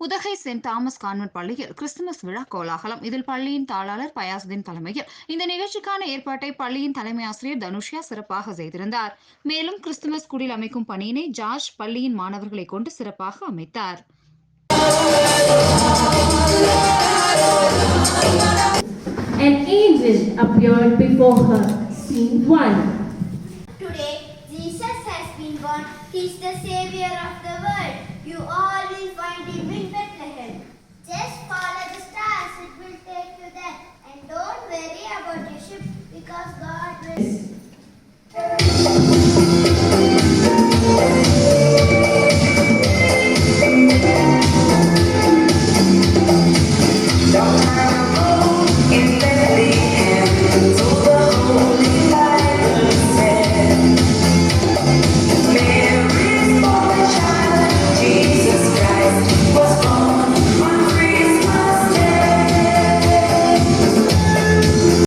Udhagai send Thomas convent பள்ளியில் Christmas விழா கோலாகலம் இதில் பள்ளியின் தாளாளர் பயாசுதீன் தலைமையில் இந்த நிகழ்ச்சிக்கான ஏற்பாட்டை பள்ளியின் தலைமை ஆசிரியர் தனுஷ்யா சிறப்பாக செய்திருந்தார் மேலும் கிறிஸ்துமஸ் குடில் அமைக்கும் பணியினை ஜார்ஜ் பள்ளியின் மாணவர்களை கொண்டு சிறப்பாக அமைத்தார் An angel appeared before her. Scene 1. Today, Jesus has been born. He is the Savior of the world. You because God